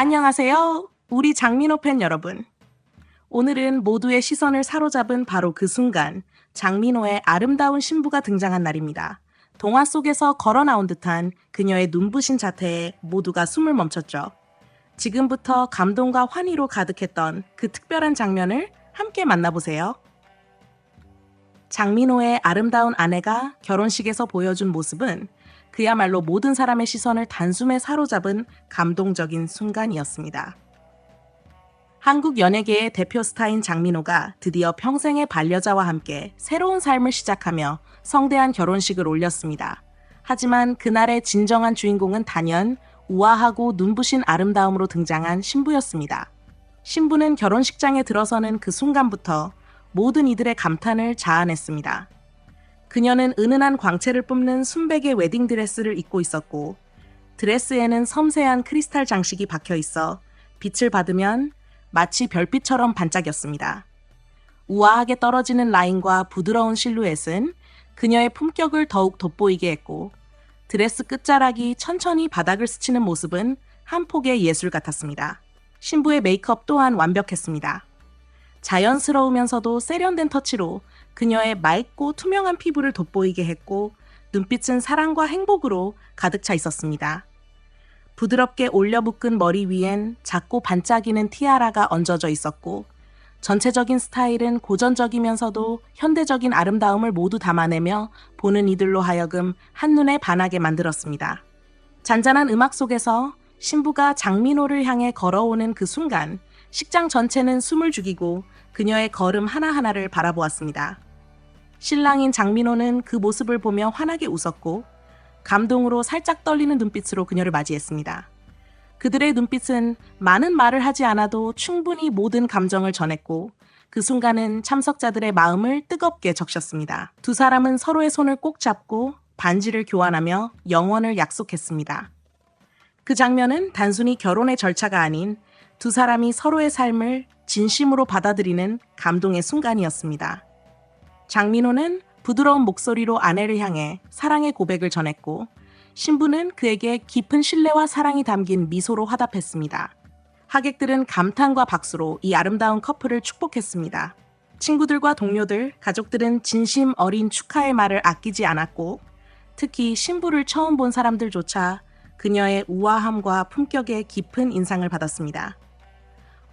안녕하세요. 우리 장민호 팬 여러분. 오늘은 모두의 시선을 사로잡은 바로 그 순간, 장민호의 아름다운 신부가 등장한 날입니다. 동화 속에서 걸어 나온 듯한 그녀의 눈부신 자태에 모두가 숨을 멈췄죠. 지금부터 감동과 환희로 가득했던 그 특별한 장면을 함께 만나보세요. 장민호의 아름다운 아내가 결혼식에서 보여준 모습은 그야말로 모든 사람의 시선을 단숨에 사로잡은 감동적인 순간이었습니다. 한국 연예계의 대표 스타인 장민호가 드디어 평생의 반려자와 함께 새로운 삶을 시작하며 성대한 결혼식을 올렸습니다. 하지만 그날의 진정한 주인공은 단연 우아하고 눈부신 아름다움으로 등장한 신부였습니다. 신부는 결혼식장에 들어서는 그 순간부터 모든 이들의 감탄을 자아냈습니다. 그녀는 은은한 광채를 뿜는 순백의 웨딩 드레스를 입고 있었고, 드레스에는 섬세한 크리스탈 장식이 박혀 있어 빛을 받으면 마치 별빛처럼 반짝였습니다. 우아하게 떨어지는 라인과 부드러운 실루엣은 그녀의 품격을 더욱 돋보이게 했고, 드레스 끝자락이 천천히 바닥을 스치는 모습은 한 폭의 예술 같았습니다. 신부의 메이크업 또한 완벽했습니다. 자연스러우면서도 세련된 터치로 그녀의 맑고 투명한 피부를 돋보이게 했고 눈빛은 사랑과 행복으로 가득 차 있었습니다. 부드럽게 올려 묶은 머리 위엔 작고 반짝이는 티아라가 얹어져 있었고 전체적인 스타일은 고전적이면서도 현대적인 아름다움을 모두 담아내며 보는 이들로 하여금 한눈에 반하게 만들었습니다. 잔잔한 음악 속에서 신부가 장민호를 향해 걸어오는 그 순간 식장 전체는 숨을 죽이고 그녀의 걸음 하나하나를 바라보았습니다. 신랑인 장민호는 그 모습을 보며 환하게 웃었고 감동으로 살짝 떨리는 눈빛으로 그녀를 맞이했습니다. 그들의 눈빛은 많은 말을 하지 않아도 충분히 모든 감정을 전했고 그 순간은 참석자들의 마음을 뜨겁게 적셨습니다. 두 사람은 서로의 손을 꼭 잡고 반지를 교환하며 영원을 약속했습니다. 그 장면은 단순히 결혼의 절차가 아닌 두 사람이 서로의 삶을 진심으로 받아들이는 감동의 순간이었습니다. 장민호는 부드러운 목소리로 아내를 향해 사랑의 고백을 전했고 신부는 그에게 깊은 신뢰와 사랑이 담긴 미소로 화답했습니다. 하객들은 감탄과 박수로 이 아름다운 커플을 축복했습니다. 친구들과 동료들, 가족들은 진심 어린 축하의 말을 아끼지 않았고 특히 신부를 처음 본 사람들조차 그녀의 우아함과 품격에 깊은 인상을 받았습니다.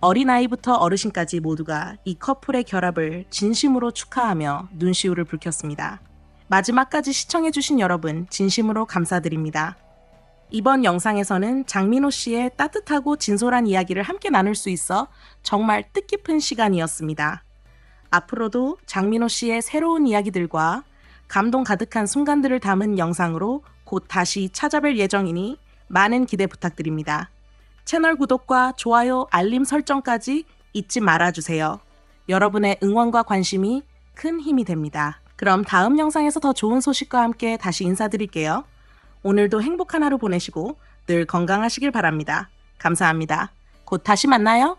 어린아이부터 어르신까지 모두가 이 커플의 결합을 진심으로 축하하며 눈시울을 붉혔습니다. 마지막까지 시청해주신 여러분, 진심으로 감사드립니다. 이번 영상에서는 장민호 씨의 따뜻하고 진솔한 이야기를 함께 나눌 수 있어 정말 뜻깊은 시간이었습니다. 앞으로도 장민호 씨의 새로운 이야기들과 감동 가득한 순간들을 담은 영상으로 곧 다시 찾아뵐 예정이니 많은 기대 부탁드립니다. 채널 구독과 좋아요, 알림 설정까지 잊지 말아주세요. 여러분의 응원과 관심이 큰 힘이 됩니다. 그럼 다음 영상에서 더 좋은 소식과 함께 다시 인사드릴게요. 오늘도 행복한 하루 보내시고 늘 건강하시길 바랍니다. 감사합니다. 곧 다시 만나요.